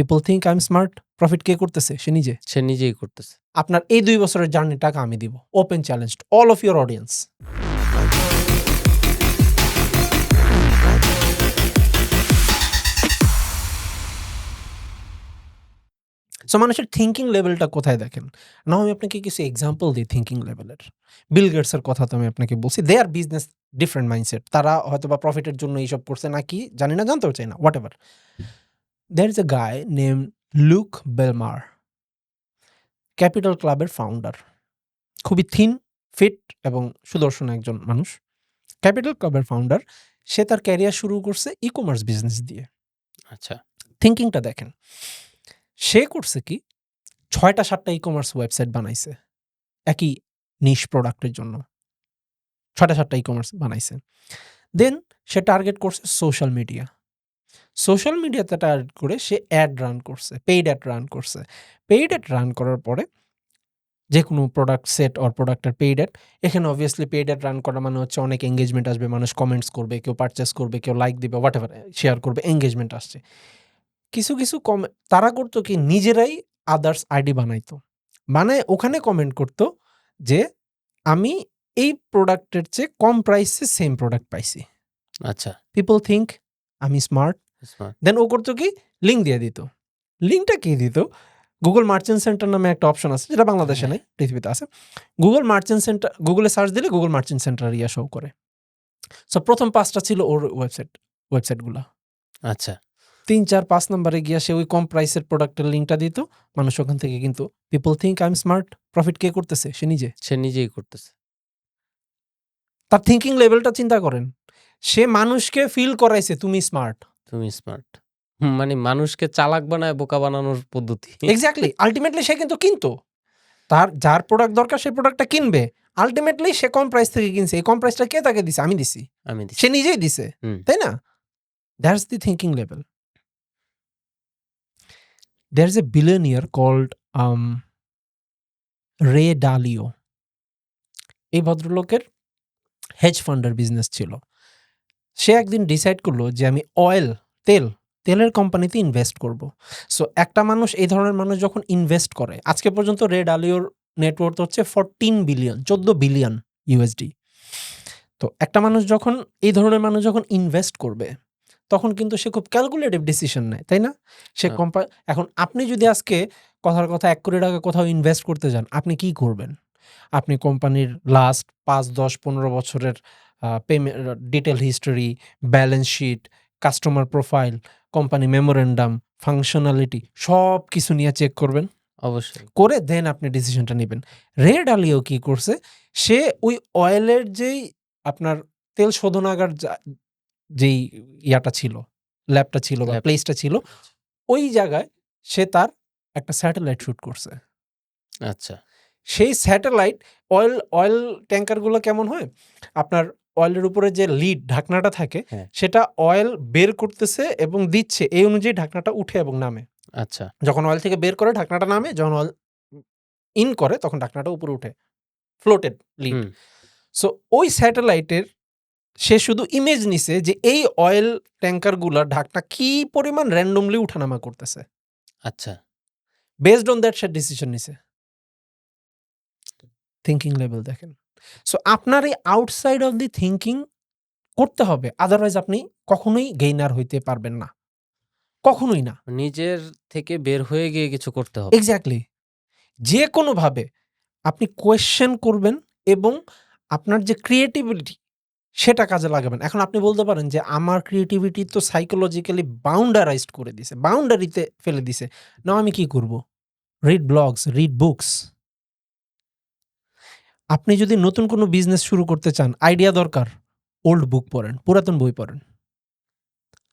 People think I am smart profit কে করতেছে? সে নিজে। সে নিজেই করতেছে। আপনার এই দুই বছরের জার্নি টাকা আমি দিব। Open challenge all of your audience so মানুষের থিঙ্কিং লেভেলটা কোথায় দেখেন? না আমি আপনাকে কিছু এক্সাম্পল দিই থিঙ্কিং লেভেলের বিল গেটসের কথা তো আমি আপনাকে বলছি। They are business different mindset তারা হয়তো বা প্রফিটের জন্য এইসব করছে নাকি? জানি না জানতেও চাই না। Whatever there is a guy name Luke Belmar capital ক্লাবের ফাউন্ডার খুবই থিন ফিট এবং সুদর্শন একজন মানুষ। ক্যাপিটাল ক্লাবের ফাউন্ডার সে তার ক্যারিয়ার শুরু করছে ই কমার্স বিজনেস দিয়ে। আচ্ছা। থিঙ্কিংটা দেখেন সে করছে কি ছয়টা সাতটা ই কমার্স ওয়েবসাইট বানাইছে একই নিশ প্রোডাক্টের জন্য। ছয়টা সাতটা ই কমার্স বানাইছে। দেন সে টার্গেট করছে সোশ্যাল মিডিয়া সোশ্যাল মিডিয়াতে টার্গেট করে সে অ্যাড রান করছে পেইড অ্যাড রান করছে। পেইড অ্যাড রান করার পরে যে কোনো প্রোডাক্ট সেট অর প্রোডাক্টের পেইড অ্যাড এখানে অবভিয়াসলি পেইড অ্যাড রান করা মানে হচ্ছে অনেক এঙ্গেজমেন্ট আসবে মানুষ কমেন্টস করবে কেউ পারচেস করবে কেউ লাইক দিবে হোয়াট এভার শেয়ার করবে এঙ্গেজমেন্ট আসছে। কিছু কিছু কম তারা করতো কি নিজেরাই আদার্স আইডি বানাইতো। মানে ওখানে কমেন্ট করতো যে আমি এই প্রোডাক্টের চেয়ে কম প্রাইসে সেম প্রোডাক্ট পাইছি। আচ্ছা। পিপল থিঙ্ক আমি স্মার্ট. দেন ও করতো কি? লিঙ্ক দিয়ে দিত। লিঙ্কটা কি দিত? গুগল মার্চেন্ট সেন্টার নামে একটা অপশন আছে যেটা বাংলাদেশে হ্যাঁ। নেই পৃথিবীতে আছে। গুগল মার্চেন্ট সেন্টার গুগলে সার্চ দিলে গুগল মার্চেন্ট সেন্টার ইয়া শো করে। সো প্রথম পাঁচটা ছিল ওর ওয়েবসাইট ওয়েবসাইটগুলো আচ্ছা। তিন চার পাঁচ নম্বরে গিয়া সে ওই কম প্রাইসের প্রোডাক্টের লিঙ্কটা দিত। মানুষ ওখান থেকে কিন্তু people think I am smart profit কে করতেছে? সে নিজে। সে নিজেই করতেছে। তার থিঙ্কিং লেভেলটা চিন্তা করেন। সে মানুষকে ফিল করাইছে তুমি স্মার্ট তুমি স্মার্ট মানে মানুষকে চালাক বানায় বোকা বানানোর পদ্ধতি। এক্স্যাক্টলি আলটিমেটলি সে কিন্তু কিনতো। তার যার প্রোডাক্ট দরকার সেই প্রোডাক্টটা কিনবে। আলটিমেটলি সে কম প্রাইস থেকে কিনছে। এই কম প্রাইসটা কে তাকে দিছে? আমি দিছি। আমি দিছি। সে নিজেই দিছে। তাই না? That's the thinking level there is a billionaire called Ray Dalio এই ভদ্রলোকের হেজ ফান্ডের বিজনেস ছিল। সে একদিন ডিসাইড করল যে আমি অয়েল তেল তেলের কোম্পানিতে ইনভেস্ট করব। সো একটা মানুষ এই ধরনের মানুষ যখন ইনভেস্ট করে আজকে পর্যন্ত রেড আলিওর নেটওয়ার্ক হচ্ছে ফোরটিন বিলিয়ন চোদ্দ বিলিয়ন ইউএসডি তো একটা মানুষ যখন এই ধরনের মানুষ যখন ইনভেস্ট করবে তখন কিন্তু সে খুব ক্যালকুলেটিভ ডিসিশন নেয় তাই না? সে হ্যাঁ। কোম্পানি এখন আপনি যদি আজকে কথার কথা এক কোটি টাকা কোথাও ইনভেস্ট করতে যান আপনি কি করবেন? আপনি কোম্পানির লাস্ট পাঁচ দশ পনেরো বছরের payment detail history balance sheet customer profile company memorandum functionality সব কিছু নিয়ে চেক করবেন। অবশ্যই। করে দেন আপনি ডিসিশনটা নেবেন। রেড আলিও কি করছে? সে ওই অয়েলের যেই আপনার তেল শোধনাগার যা- যেই ইয়াটা ছিল ল্যাবটা ছিল বা প্লেসটা ছিল ওই জায়গায় সে তার একটা স্যাটেলাইট শুট করছে। আচ্ছা। সেই স্যাটেলাইট অয়েল অয়েল ট্যাঙ্কারগুলো কেমন হয়? আপনার অয়েলের উপরে যে লিড ঢাকনাটা থাকে হ্যাঁ। সেটা অয়েল বের করতেছে এবং দিচ্ছে এই অনুযায়ী ঢাকনাটা উঠে এবং নামে। আচ্ছা। যখন অয়েল থেকে বের করে ঢাকনাটা নামে যখন অয়েল ইন করে তখন ঢাকনাটা উপরে উঠে। ফ্লোটেড লিড সো ওই স্যাটেলাইটের সে শুধু ইমেজ নিছে যে এই অয়েল ট্যাঙ্কারগুলোর ঢাকনা কি পরিমাণ র্যান্ডমলি উঠানামা করতেছে। আচ্ছা। বেসড অন দ্যাট সে ডিসিশন নিছে। থিঙ্কিং লেভেল দেখেন। সো আপনার এই আউটসাইড অফ দি থিঙ্কিং করতে হবে। আদারওয়াইজ আপনি কখনোই গেইনার হইতে পারবেন না। কখনোই না। নিজের থেকে বের হয়ে গিয়ে কিছু করতে হবে। এক্স্যাক্টলি যে কোনোভাবে আপনি কোয়েশ্চেন করবেন এবং আপনার যে ক্রিয়েটিভিটি সেটা কাজে লাগাবেন। এখন আপনি বলতে পারেন যে আমার ক্রিয়েটিভিটি তো সাইকোলজিক্যালি বাউন্ডারাইজড করে দিছে বাউন্ডারিতে ফেলে দিছে। না আমি কি করব? রিড ব্লগস রিড বুকস আপনি যদি নতুন কোনো বিজনেস শুরু করতে চান আইডিয়া দরকার ওল্ড বুক পড়েন, পুরাতন বই পড়েন।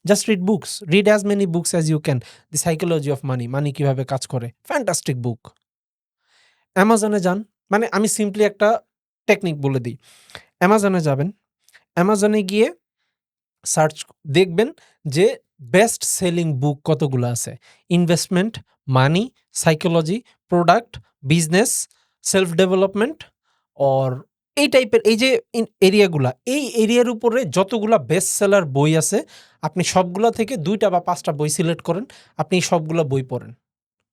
Just read books read as many books as you can the psychology of money money কীভাবে কাজ করে ফ্যান্টাস্টিক বুক অ্যামাজনে যান মানে আমি সিম্পলি একটা টেকনিক বলে দিই। অ্যামাজনে যাবেন অ্যামাজনে গিয়ে সার্চ দেখবেন যে বেস্ট সেলিং বুক কতগুলো আছে। Investment money psychology product business self development or এই টাইপের এই যে এরিয়াগুলা, এই এরিয়ার উপরে যতগুলা বেস্ট সেলার বই আছে, আপনি সবগুলা থেকে দুইটা বা পাঁচটা বই সিলেক্ট করেন। আপনি সবগুলা বই পড়েন।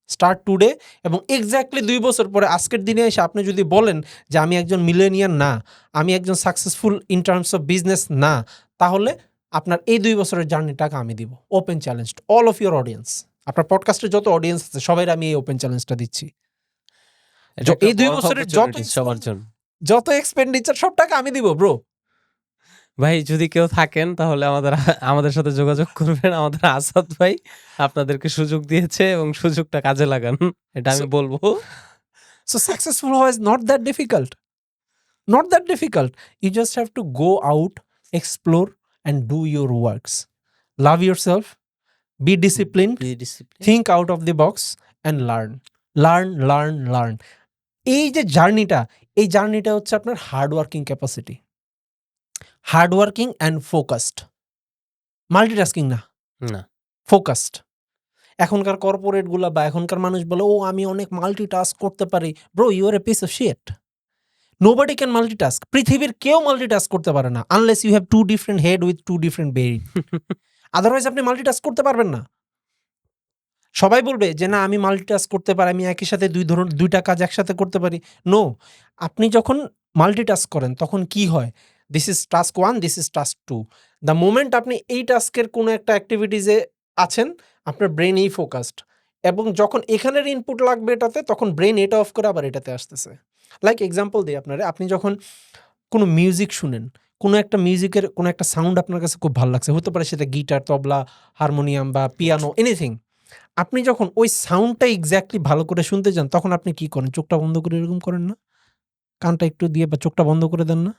স্টার্ট টুডে এবং এক্স্যাক্টলি দুই বছর পরে আজকের দিনে এসে আপনি যদি বলেন যে আমি একজন মিলেনিয়ার না, আমি একজন successful in terms of business না, তাহলে আপনার এই দুই বছরের জার্নির টাকা আমি দিব। Open challenge all of your audience. আপনার পডকাস্টের যত অডিয়েন্স আছে সবাই আমি এই ওপেন চ্যালেঞ্জটা দিচ্ছি। এই দুই বছরের যত সবার জন্য। যত এক্সপেন্ডিচার সব টাকা আমি দিব ব্রো ভাই যদি কেউ থাকেন তাহলে আমাদের আমাদের সাথে যোগাযোগ করবেন। আমাদের আসাদ ভাই আপনাদেরকে সুযোগ দিয়েছে এবং সুযোগটা কাজে লাগান। এটা আমি বলব। সো সাকসেসফুল হওয়া is not that difficult not that difficult you just have to go out explore and do your works love your self be discipline think out of the box and learn learn learn learn এই যে জার্নিটা এই জার্নিটা হচ্ছে আপনার hardworking capacity. Hard working and focused. Multitasking না। না। Focused. এখনকার কর্পোরেটগুলা বা এখনকার মানুষ বলে, "ও আমি অনেক মাল্টিটাস্ক করতে পারি।" Bro you are a piece of shit. Nobody can multitask. পৃথিবীর কেউ মাল্টিটাস্ক করতে পারে না। Unless you have 2 different head with two different brain. Otherwise আপনি মাল্টিটাস্ক করতে পারবেন না। সবাই বলবে যে, "না আমি মাল্টিটাস্ক করতে পারি। আমি একই সাথে দুই ধরন দুইটা কাজ একসাথে করতে পারি।" নো। আপনি যখন মাল্টিটাস্ক করেন তখন কি হয়? This is task one this is task two the moment আপনি এই টাস্কের কোনো একটা অ্যাক্টিভিটিস আছেন, আপনার ব্রেইন এই ফোকাসড এবং যখন এখানের ইনপুট লাগবে এটাতে তখন ব্রেন এটা অফ করে আবার এটাতে আসতেছে। লাইক এক্সাম্পল দেই আপনারে। আপনি যখন কোনো মিউজিক শুনেন, কোনো একটা মিউজিকের কোনো একটা সাউন্ড আপনার কাছে খুব ভালো লাগছে। হতে পারে সেটা গিটার, তবলা, হারমোনিয়াম বা পিয়ানো এনিথিং। আপনি যখন ওই সাউন্ডটা এক্স্যাক্টলি ভালো করে শুনতে যান তখন আপনি কি করেন? চোখটা বন্ধ করে এরকম করেন না? কানটা একটু দিয়ে বা চোখটা বন্ধ করে দেন না?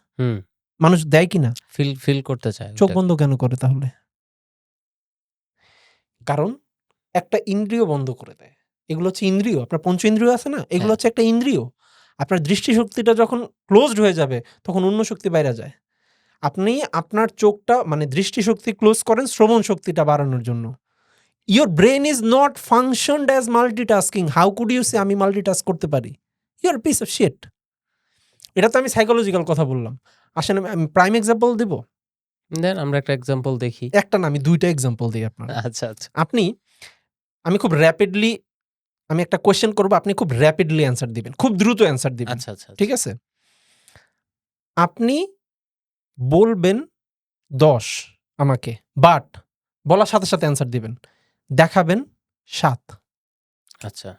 মানুষ দেয় কি না? ফিল ফিল করতে চায় চোখ বন্ধ কেন করে তাহলে? কারণ একটা ইন্দ্রিয় বন্ধ করে দেয়। এগুলো হচ্ছে ইন্দ্রিয়। আপনার পঞ্চ ইন্দ্রিয় আছে না? এগুলো হ্যাঁ। হচ্ছে একটা ইন্দ্রিয়। আপনার দৃষ্টিশক্তিটা যখন ক্লোজড হয়ে যাবে তখন অন্য শক্তি বাইরে যায়। আপনি আপনার চোখটা মানে দৃষ্টিশক্তি ক্লোজ করেন শ্রবণ শক্তিটা বাড়ানোর জন্য। Your brain is not functioned as multitasking. How could you say আমি মাল্টিটাস্ক করতে পারি? ইউ আর পিস অফ শেট এটা তো আমি সাইকোলজিক্যাল কথা বললাম। আসেন আমি প্রাইম এক্সাম্পল দিব? দেন আমরা একটা এক্সাম্পল দেখি। একটা না আমি দুইটা এক্সাম্পল দিই আপনার আচ্ছা, আচ্ছা। আপনি আমি খুব র‍্যাপিডলি আমি একটা কোয়েশ্চেন করব আপনি খুব র‍্যাপিডলি অ্যানসার দিবেন। খুব দ্রুত অ্যানসার দিবেন। আচ্ছা, আচ্ছা, ঠিক আচ্ছা। আছে? আপনি বলবেন ১০ আমাকে। বাট বলার সাথে, সাথে অ্যানসার দিবেন। দেখাবেন সাত আচ্ছা।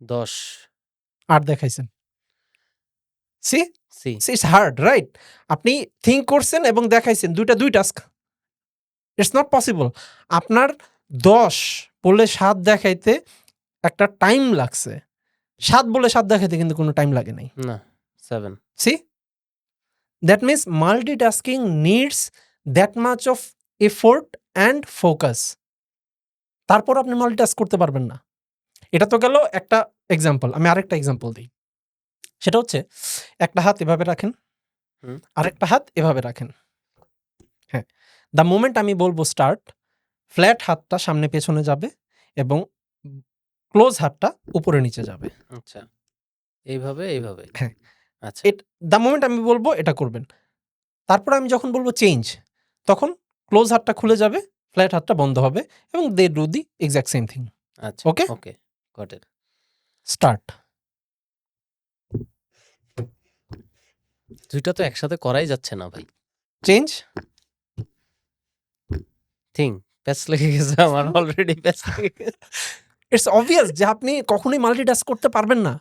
১০ ৮ দেখাইছেন। See? See. It's hard right? আপনি থিংক করছেন এবং দেখাইছেন ২ টা ২ টাস্ক। It's not possible. আপনার ১০ বলে ৭ দেখাইতে একটা টাইম লাগছে। ৭ বলে ৭ দেখাইতে কিন্তু কোনো টাইম লাগে নাই। না 7 see? That means multitasking needs that much of effort and focus. তারপর আপনি মাল্টিটাস্ক করতে পারবেন না। এটা তো গেল একটা এক্সাম্পল। আমি আরেকটা এক্সাম্পল দিই সেটা হচ্ছে একটা হাত এভাবে রাখেন। আরেকটা হাত এভাবে রাখেন। হ্যাঁ। দ্য মোমেন্ট আমি বলব স্টার্ট, ফ্ল্যাট হাতটা সামনে পেছনে যাবে এবং ক্লোজ হাতটা উপরে নিচে যাবে। আচ্ছা। এইভাবে, এইভাবে। হ্যাঁ। আচ্ছা। দ্য মোমেন্ট আমি বলব এটা করবেন। তারপর আমি যখন বলব চেঞ্জ তখন ক্লোজ হাতটা খুলে যাবে, ফ্ল্যাট হাতটা বন্ধ হবে এবং they do the exact same thing. আচ্ছা। Okay? Okay. Got it. Start. দুইটা তো একসাথে করাই যাচ্ছে না ভাই। চেঞ্জ। থিংক প্যাচ লেগে গেছে আমার অলরেডি প্যাচ। ইটস অবভিয়াস যে আপনি কখনোই মাল্টিটাস্ক করতে পারবেন না।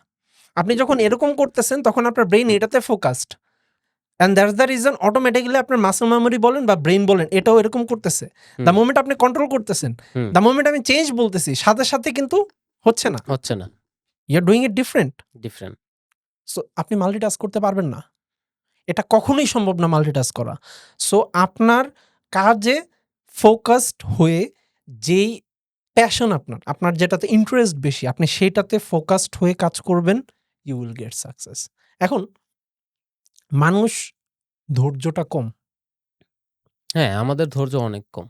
আপনি যখন এরকম করতেছেন তখন আপনার ব্রেইন এটাতে focused. And that's the reason automatically আপনার মাসল মেমোরি বলেন বা ব্রেইন বলেন এটাও এরকম করতেছে। দ্য। মোমেন্ট আপনি কন্ট্রোল করতেছেন। দ্য মোমেন্ট আমি চেঞ্জ বলতেছি সাথে, সাথে কিন্তু হচ্ছে না। হচ্ছে না। You are doing it different. Different. So আপনি মাল্টিটাস্ক করতে পারবেন না। এটা কখনোই সম্ভব না মাল্টিটাস্ক করা। সো আপনার কাজে ফোকাসড হয়ে যেই প্যাশন আপনার, আপনার যেটাতে ইন্টারেস্ট বেশি আপনি সেটাতে ফোকাসড হয়ে কাজ করবেন, ইউ উইল গেট সাকসেস। এখন মানুষ ধৈর্যটা কম। হ্যাঁ, আমাদের ধৈর্য অনেক কম।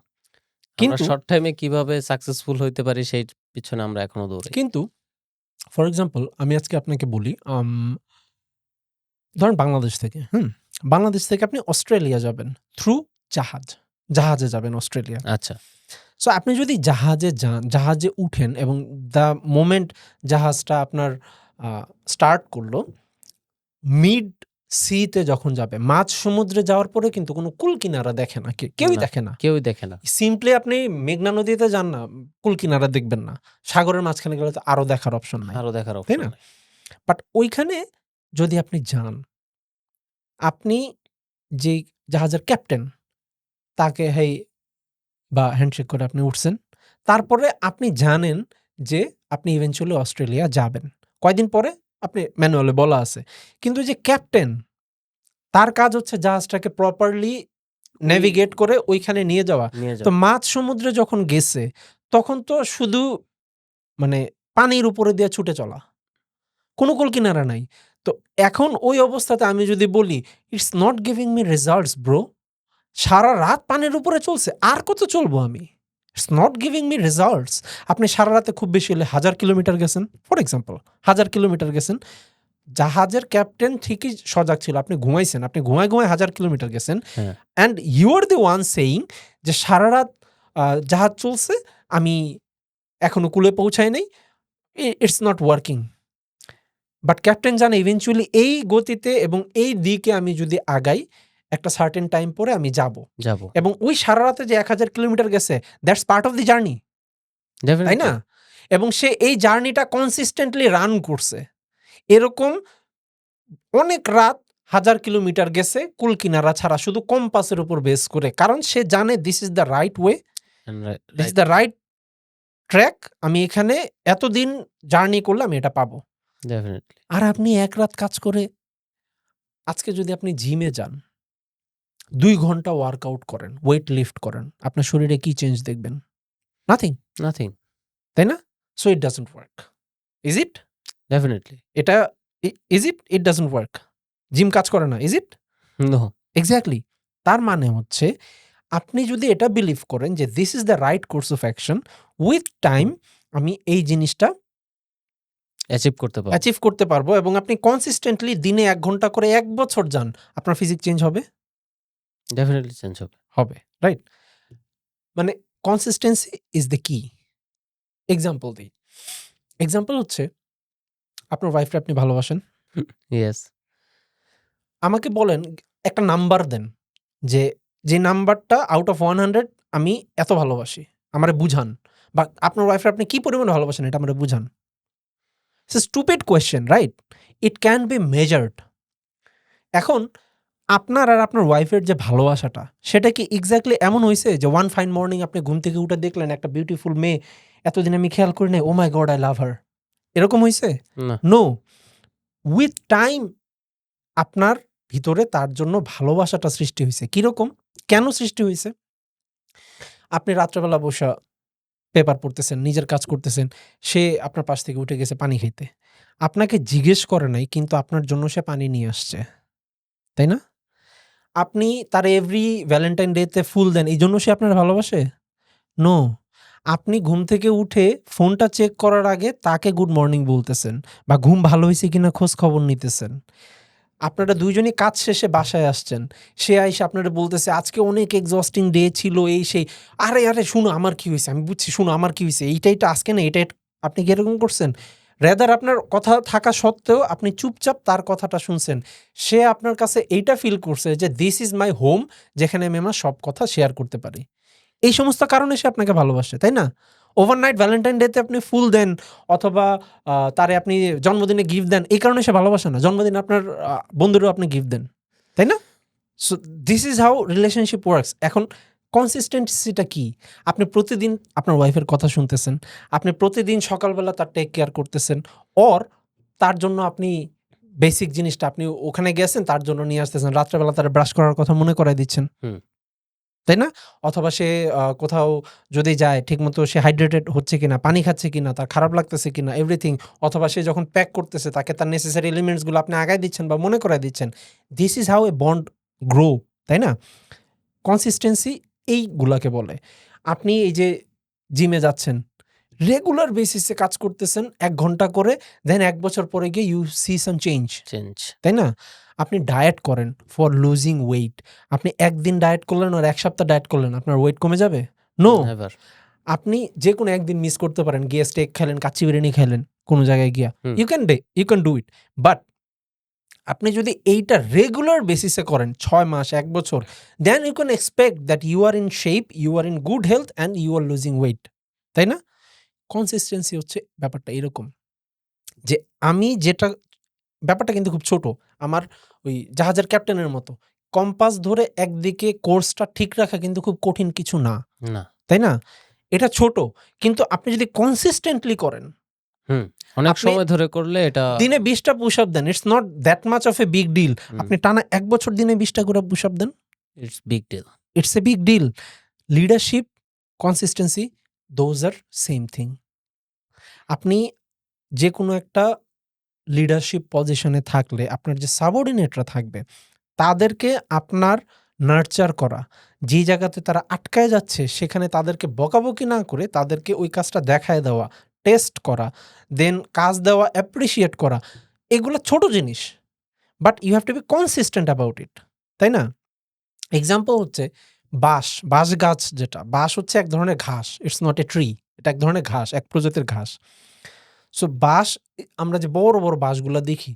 কিন্তু শর্ট টাইমে কীভাবে সাকসেসফুল হইতে পারি সেই পিছনে আমরা এখনও দৌড়াই। কিন্তু ফর এক্সাম্পল আমি আজকে আপনাকে বলি ধরেন বাংলাদেশ থেকে হুম বাংলাদেশ থেকে আপনি অস্ট্রেলিয়া যাবেন থ্রু জাহাজ জাহাজে যাবেন অস্ট্রেলিয়া আচ্ছা সো আপনি যদি জাহাজে যান জাহাজে উঠেন এবং দ্য মোমেন্ট জাহাজটা আপনার স্টার্ট করল মিড সিতে যখন যাবে মাঝ সমুদ্রে যাওয়ার পরে কিন্তু কোনো কুল কিনারা দেখে না কেউই দেখে না। কেউই দেখে না। সিম্পলি আপনি মেঘনা নদীতে যান না কুল কিনারা দেখবেন না। সাগরের মাঝখানে গেলে তো আরও দেখার অপশন নাই। আরও দেখার তাই না? বাট ওইখানে যদি আপনি যান আপনি যে জাহাজের ক্যাপ্টেন তাকে হেই বা হ্যান্ডশেক করে আপনি উঠছেন। তারপরে আপনি জানেন যে আপনি ইভেনচুয়ালি অস্ট্রেলিয়া যাবেন। কয়দিন পরে? আপনি ম্যানুয়ালে বলা আছে। কিন্তু যে ক্যাপ্টেন তার কাজ হচ্ছে জাহাজটাকে প্রপারলি নেভিগেট করে ওইখানে নিয়ে যাওয়া। তো মাঝ সমুদ্রে যখন গেছে তখন তো শুধু মানে পানির উপরে দিয়ে ছুটে চলা। কোনো কল কিনারা নাই। তো এখন ওই অবস্থাতে আমি যদি বলি it's not giving me results bro সারা রাত পানির উপরে চলছে আর কত চলবো আমি? It's not giving me results আপনি সারা রাতে খুব বেশি হলে হাজার কিলোমিটার গেছেন ফর এক্সাম্পল হাজার কিলোমিটার গেছেন জাহাজের ক্যাপ্টেন ঠিকই সজাগ ছিল আপনি ঘুমাইছেন আপনি ঘুমায় ঘুমায় হাজার কিলোমিটার গেছেন। And you are the one saying যে সারা রাত জাহাজ চলছে আমি এখনও কুলে পৌঁছাই নাই it's not working but captain জানে ইভেনচুয়ালি এই গতিতে এবং এই দিকে আমি যদি আগাই একটা সার্টেন টাইম পরে আমি যাব। যাব। এবং ওই সারা রাতে যে এক হাজার কিলোমিটার গেছে that's part of the journey তাই না? এবং সে এই জার্নিটা কনসিস্টেন্টলি রান করছে। এরকম অনেক রাত হাজার কিলোমিটার গেছে কুল কিনারা ছাড়া শুধু কম্পাসের উপর বেস করে। কারণ সে জানে this is the right way this is the right track আমি এখানে এতদিন জার্নি করলে আমি এটা পাবো। আর আপনি এক রাত কাজ করে আজকে যদি আপনি জিমে যান দুই ঘণ্টা ওয়ার্কআউট করেন ওয়েট লিফট করেন আপনার শরীরে কি চেঞ্জ দেখবেন? নাথিং নাথিং তাই না? So it doesn't work is it definitely এটা is it it doesn't work gym কাজ করে না ইজ ইট নো এক্স্যাক্টলি তার মানে হচ্ছে আপনি যদি এটা বিলিভ করেন যে this is the right course of action with time আমি এই জিনিসটা অ্যাচিভ করতে পারব। অ্যাচিভ করতে পারব এবং আপনি কনসিস্টেন্টলি দিনে এক ঘণ্টা করে এক বছর যান আপনার ফিজিক চেঞ্জ হবে? ডেফিনেটলি চেঞ্জ হবে হবে রাইট মানে কনসিস্টেন্সি ইজ দ্য কি এক্সাম্পল দিই। এক্সাম্পল হচ্ছে আপনার ওয়াইফকে আপনি ভালোবাসেন। ইয়েস আমাকে বলেন একটা নাম্বার দেন যে যে নাম্বারটা আউট অফ ওয়ান হান্ড্রেড আমি এত ভালোবাসি আমারে বুঝান। বা আপনার ওয়াইফের আপনি কি পরিমাণে ভালোবাসেন এটা আমারে বুঝান। Stupid question right it can be measured এখন আপনার আর আপনার ওয়াইফের যে ভালোবাসাটা সেটা কি এক্স্যাক্টলি এমন হয়েছে যে ওয়ান ফাইন মর্নিং আপনি ঘুম থেকে উঠে দেখলেন একটা বিউটিফুল মেয়ে এতদিন আমি খেয়াল করি নাই ও মাই গড আই লাভ হার এরকম হয়েছে না। নো উইথ টাইম আপনার ভিতরে তার জন্য ভালোবাসাটা সৃষ্টি হয়েছে কীরকম? কেন সৃষ্টি হয়েছে আপনি রাত্রেবেলা বসা পেপার পড়তেছেন নিজের কাজ করতেছেন সে আপনার পাশ থেকে উঠে গেছে পানি খেতে। আপনাকে জিজ্ঞেস করে নাই কিন্তু আপনার জন্য সে পানি নিয়ে আসছে। তাই না? আপনি তার এভরি ভ্যালেন্টাইন ডেতে ফুল দেন, এই জন্য সে আপনার ভালোবাসে? নো আপনি ঘুম থেকে উঠে ফোনটা চেক করার আগে তাকে গুড মর্নিং বলতেছেন বা ঘুম ভালো হয়েছে কিনা খোঁজ খবর নিতেছেন। আপনারা দুইজনই কাজ শেষে বাসায় আসছেন। সে আইসে আপনারা বলতেছে, আজকে অনেক এক্সস্টিং ডে ছিল এই সেই। আরে আরে, শুনো, আমার কি হয়েছে? আমি বুঝছি, শুনো, আমার কি হয়েছে? এইটাই তো আজকে না এটাই আপনি কি এরকম করছেন? রেদার আপনার কথা থাকা সত্ত্বেও আপনি চুপচাপ তার কথাটা শুনছেন। সে আপনার কাছে এইটা ফিল করছে যে দিস ইজ মাই হোম যেখানে আমি আমার সব কথা শেয়ার করতে পারি। এই সমস্ত কারণে সে আপনাকে ভালোবাসে, তাই না? ওভারনাইট ভ্যালেন্টাইন ডেতে আপনি ফুল দেন, অথবা তারে আপনি জন্মদিনে গিফট দেন, এই কারণে সে ভালোবাসে না। জন্মদিনে আপনার বন্ধুরও আপনি গিফট দেন, তাই না? So this is how relationship works এখন কনসিস্টেন্সিটা কি? আপনি প্রতিদিন আপনার ওয়াইফের কথা শুনতেছেন আপনি প্রতিদিন সকালবেলা তার টেক কেয়ার করতেছেন অর তার জন্য আপনি বেসিক জিনিসটা আপনি ওখানে গেছেন তার জন্য নিয়ে আসতেছেন রাত্রেবেলা তার ব্রাশ করার কথা মনে করাই দিচ্ছেন। তাই না? অথবা সে কোথাও যদি যায় ঠিকমতো সে হাইড্রেটেড হচ্ছে কিনা পানি খাচ্ছে কিনা তার খারাপ লাগতেছে কিনা এভরিথিং অথবা সে যখন প্যাক করতেছে তাকে তার নেসেসারি এলিমেন্টসগুলো আপনি আগায় দিচ্ছেন বা মনে করাই দিচ্ছেন this is how a bond grow তাই না? কনসিস্টেন্সি এইগুলাকে বলে। আপনি এই যে জিমে যাচ্ছেন রেগুলার বেসিসে কাজ করতেছেন এক ঘণ্টা করে দেন এক বছর পরে গিয়ে you see some change change তাই না? আপনি ডায়েট করেন ফর লুজিং ওয়েট আপনি একদিন ডায়েট করলেন আর এক সপ্তাহ ডায়েট করলেন আপনার ওয়েট কমে যাবে? নো আপনি যে কোনো একদিন মিস করতে পারেন গিয়ে স্টেক খেলেন কাচ্চি বিরিয়ানি খেলেন কোনো জায়গায় গিয়া। You can day you can do it but আপনি যদি এইটা রেগুলার বেসিসে করেন ছয় মাস এক বছর দেন you can expect that you are in shape you are in good health and you are losing weight তাই না? কনসিস্টেন্সি হচ্ছে ব্যাপারটা এরকম যে আমি যেটা ব্যাপারটা কিন্তু খুব ছোট আমার ওই জাহাজের ক্যাপ্টেনের মতো। কম্পাস ধরে একদিকে কোর্সটা ঠিক রাখা কিন্তু খুব কঠিন কিছু না। না। তাই না? এটা ছোট কিন্তু আপনি যদি কনসিস্টেন্টলি করেন অনেক সময় ধরে করলে এটা দিনে বিশটা push up then it's not that much of a big deal আপনি টানা এক বছর দিনে বিশটা করে push up then. It's big deal it's a big deal leadership consistency those are same thing আপনি যে কোনো একটা লিডারশিপ পজিশনে থাকলে আপনার যে সাবঅর্ডিনেটরা থাকবে তাদেরকে আপনার নার্চার করা। যে জায়গাতে তারা আটকায় যাচ্ছে সেখানে তাদেরকে বকাবকি না করে তাদেরকে ওই কাজটা দেখায় দেওয়া। টেস্ট করা দেন কাজ দেওয়া অ্যাপ্রিসিয়েট করা এগুলো ছোট জিনিস but you have to be consistent about it তাই না? এক্সাম্পল হচ্ছে বাঁশ বাঁশ গাছ যেটা বাঁশ হচ্ছে এক ধরনের ঘাস ইটস নট এ ট্রি এটা এক ধরনের ঘাস এক প্রজাতির ঘাস সো বাঁশ আমরা যে বড় বড় বাঁশগুলো দেখি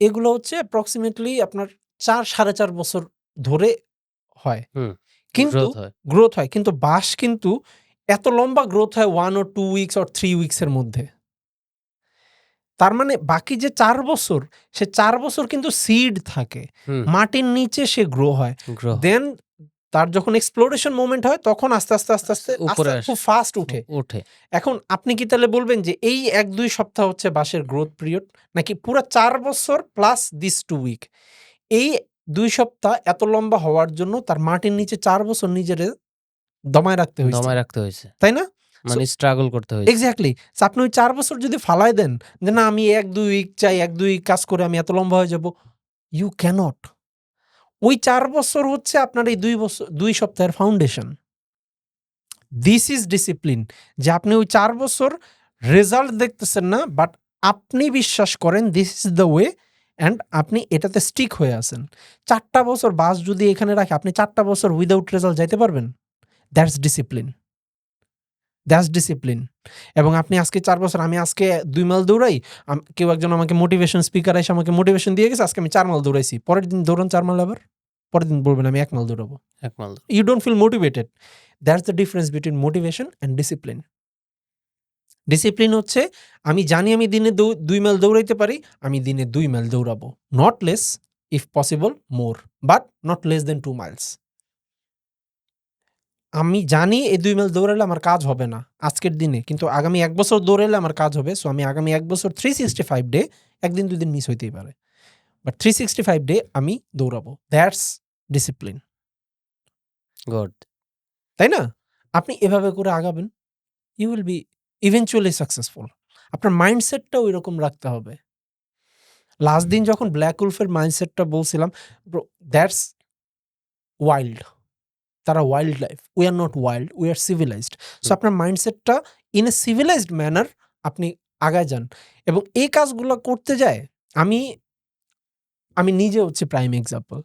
এগুলো হচ্ছে অ্যাপ্রক্সিমেটলি আপনার চার সাড়ে চার বছর ধরে হয় কিন্তু গ্রোথ হয় কিন্তু বাঁশ কিন্তু এত লম্বা গ্রোথ হয় ওয়ান ও টু উইকস অর থ্রি উইকসের মধ্যে। তার মানে বাকি যে চার বছর সে চার বছর কিন্তু সিড থাকে। মাটির নিচে সে গ্রো হয়। দেন তার যখন এক্সপ্লোরেশন মোমেন্ট হয় তখন আস্তে আস্তে আস্তে আস্তে উপরে। খুব ফাস্ট উঠে। ওঠে এখন আপনি কি তাহলে বলবেন যে এই এক দুই সপ্তাহ হচ্ছে বাসের গ্রোথ পিরিয়ড নাকি পুরো চার বছর প্লাস দিস টু উইক এই দুই সপ্তাহ এত লম্বা হওয়ার জন্য তার মাটির নিচে চার বছর নিজের দমায় রাখতে হয়েছে। দমায় রাখতে হয়েছে। তাই না? মানে স্ট্রাগল করতে হয়েছে। এক্স্যাক্টলি আপনি ওই চার বছর যদি ফালাই দেন যে না আমি এক দুই উইক চাই এক দুই কাজ করে আমি এত লম্বা হয়ে যাব। ইউ ক্যানট ওই চার বছর হচ্ছে আপনার এই দুই বছর দুই সপ্তাহের ফাউন্ডেশন দিস ইজ ডিসিপ্লিন যে আপনি ওই চার বছর রেজাল্ট দেখতেছেন না বাট আপনি বিশ্বাস করেন this is the way and আপনি এটাতে স্টিক হয়ে আছেন। চারটা বছর বাস যদি এখানে রাখে আপনি চারটা বছর উইদাউট রেজাল্ট যাইতে পারবেন? দ্যাটস ডিসিপ্লিন দ্যাটস ডিসিপ্লিন এবং আপনি আজকে চার বছর আমি আজকে দুই মাইল দৌড়াই কেউ একজন আমাকে মোটিভেশন স্পিকার এসে আমাকে মোটিভেশন দিয়ে গেছে আজকে আমি চার মাইল দৌড়াইছি। পরের দিন দৌড়ান চার মাইল আবার? পরের দিন বলবেন আমি এক মাইল দৌড়াবো। এক মাল you don't feel motivated that's the difference between motivation and discipline discipline হচ্ছে আমি জানি আমি দিনে দুই মাইল দৌড়াইতে পারি আমি দিনে দুই mile দৌড়াবো। Not less if possible more but not less than two miles আমি জানি এই দুই মাইল দৌড়ালে আমার কাজ হবে না আজকের দিনে কিন্তু আগামী এক বছর দৌড়ালে আমার কাজ হবে সো আমি আগামী এক বছর থ্রি সিক্সটি ফাইভ ডে একদিন দুই দিন মিস হইতেই পারে। But three sixty five day আমি দৌড়াবো। দ্যাটস ডিসিপ্লিন গুড তাই না? আপনি এভাবে করে আগাবেন you will be eventually successful আপনার মাইন্ডসেটটাও এরকম রাখতে হবে। লাস্ট দিন যখন ব্ল্যাক উলফের মাইন্ডসেটটা বলছিলাম দ্যাটস ওয়াইল্ড তারা wildlife we are not wild we are civilised so আপনার মাইন্ডসেটটা ইন এ সিভিলাইজড ম্যানার আপনি আগায় যান। এবং এই কাজগুলো করতে যায়, আমি আমি নিজে হচ্ছে প্রাইম এক্সাম্পল